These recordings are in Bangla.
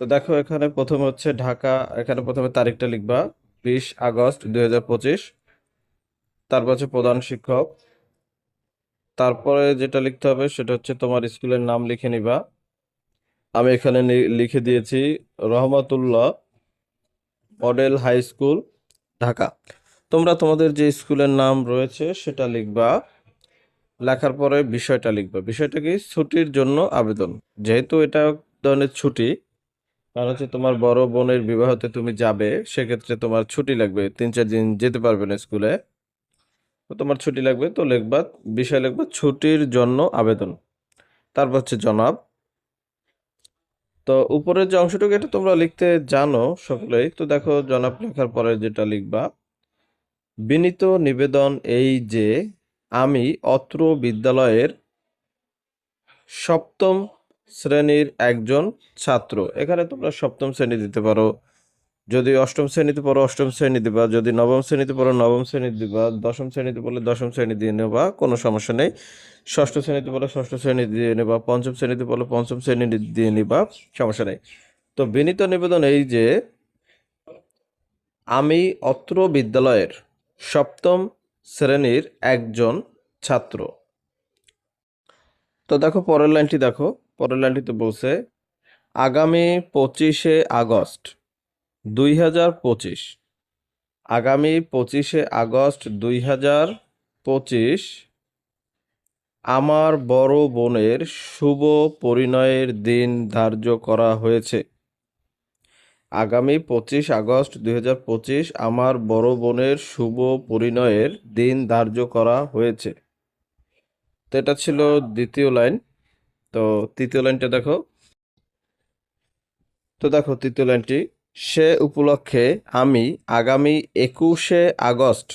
তো দেখো এখানে প্রথমে হচ্ছে ঢাকা, এখানে প্রথমে তারিখটা লিখবা, বিশ আগস্ট দুই হাজার পঁচিশ। তারপর হচ্ছে প্রধান শিক্ষক। তারপরে যেটা লিখতে হবে সেটা হচ্ছে তোমার স্কুলের নাম লিখে নিবা। আমি এখানে লিখে দিয়েছি রহমাতুল্লাহ মডেল হাই স্কুল, ঢাকা। তোমরা তোমাদের যে স্কুলের নাম রয়েছে সেটা লিখবা। লেখার পরে বিষয়টা লিখবা। বিষয়টা কি? ছুটির জন্য আবেদন। যেহেতু এটা ধরনের ছুটি কারণ হচ্ছে তোমার বড় বোনের বিবাহতে তুমি যাবে, সেক্ষেত্রে তোমার ছুটি লাগবে তিন চার দিন যেতে পারবে না স্কুলে। তো তোমার ছুটি লাগবে, তো লিখবা, বিষয় লিখবা ছুটির জন্য আবেদন। তারপর হচ্ছে জনাব। তো উপরের যে অংশটুকু এটা তোমরা লিখতে জানো সকলেই। তো দেখো জনাব লেখার পরে যেটা লিখবা, বিনীত নিবেদন এই যে আমি অত্র বিদ্যালয়ের সপ্তম শ্রেণির একজন ছাত্র। এখানে তোমরা সপ্তম শ্রেণি দিতে পারো। যদি অষ্টম শ্রেণীতে পড়ো, অষ্টম শ্রেণি দিবা। যদি নবম শ্রেণীতে পড়ো, নবম শ্রেণি দিবা। দশম শ্রেণীতে পড়লে দশম শ্রেণি দিয়ে নেবা, কোনো সমস্যা নেই। ষষ্ঠ শ্রেণীতে পড়লে ষষ্ঠ শ্রেণি দিয়ে নেবা। পঞ্চম শ্রেণীতে পড়লে পঞ্চম শ্রেণি দিয়ে নিবা, সমস্যা নেই। তো বিনীত নিবেদন এই যে, আমি অত্র বিদ্যালয়ের সপ্তম শ্রেণির একজন ছাত্র। তো দেখো পরের লাইনটি দেখো। পরের লাইনটিতে বলছে, আগামী পঁচিশে আগস্ট দুই হাজার পঁচিশ। আগামী পঁচিশে আগস্ট দুই হাজার পঁচিশ আমার বড় বোনের শুভ পরিণয়ের দিন ধার্য করা হয়েছে। আগামী পঁচিশ আগস্ট দুই হাজার পঁচিশ আমার বড় বোনের শুভ পরিণয়ের দিন ধার্য করা হয়েছে। তো এটা ছিল দ্বিতীয় লাইন। তো তৃতীয় লাইনটা দেখো। তো দেখো তৃতীয় লাইনটি, সে উপলক্ষে আমি আগামী একুশে আগস্ট,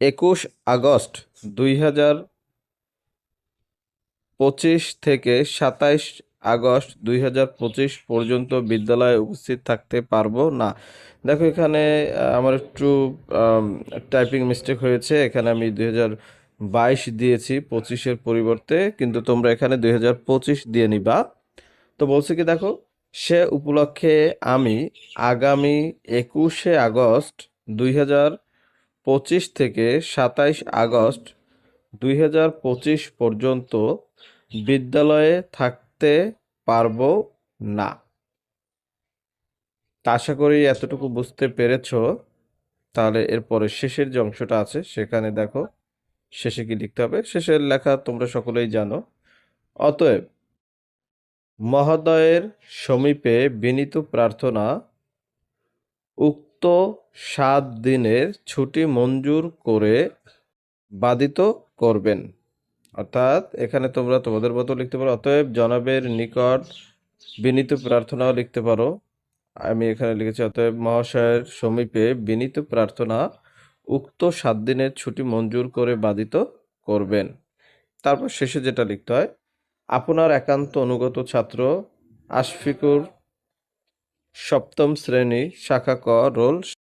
একুশ আগস্ট দুই হাজার পঁচিশ থেকে সাতাইশ আগস্ট দুই হাজার পঁচিশ পর্যন্ত বিদ্যালয়ে উপস্থিত থাকতে পারব না। দেখো এখানে আমার একটু টাইপিং মিস্টেক হয়েছে। এখানে আমি দুই হাজার বাইশ দিয়েছি পঁচিশের পরিবর্তে, কিন্তু তোমরা এখানে দুই হাজার পঁচিশ দিয়ে নিবা। তো বলছে কি, দেখো, সে উপলক্ষে আমি আগামী একুশে আগস্ট দুই হাজার পঁচিশ থেকে সাতাইশ আগস্ট দুই হাজার পঁচিশ পর্যন্ত বিদ্যালয়ে থাকতে পারব না। আশা করি এতটুকু বুঝতে পেরেছ। তাহলে এরপরে শেষের যে অংশটা আছে, সেখানে দেখো শেষে কি লিখতে হবে? শেষের লেখা তোমরা সকলেই জানো। অতএব মহোদয়ের সমীপে বিনীত প্রার্থনা, উক্ত সাত দিনের ছুটি মঞ্জুর করে বাধিত করবেন। অর্থাৎ এখানে তোমরা তোমাদের মতো লিখতে পারো। অতএব জনাবের নিকট বিনীত প্রার্থনাও লিখতে পারো। আমি এখানে লিখেছি, অতএব মহাশয়ের সমীপে বিনীত প্রার্থনা উক্ত সাত দিনের ছুটি মঞ্জুর করে বাধিত করবেন। তারপর শেষে যেটা লিখতে হয়, আপনার একান্ত অনুগত ছাত্র আশফিকুর সপ্তম শ্রেণি শাখা ক রোল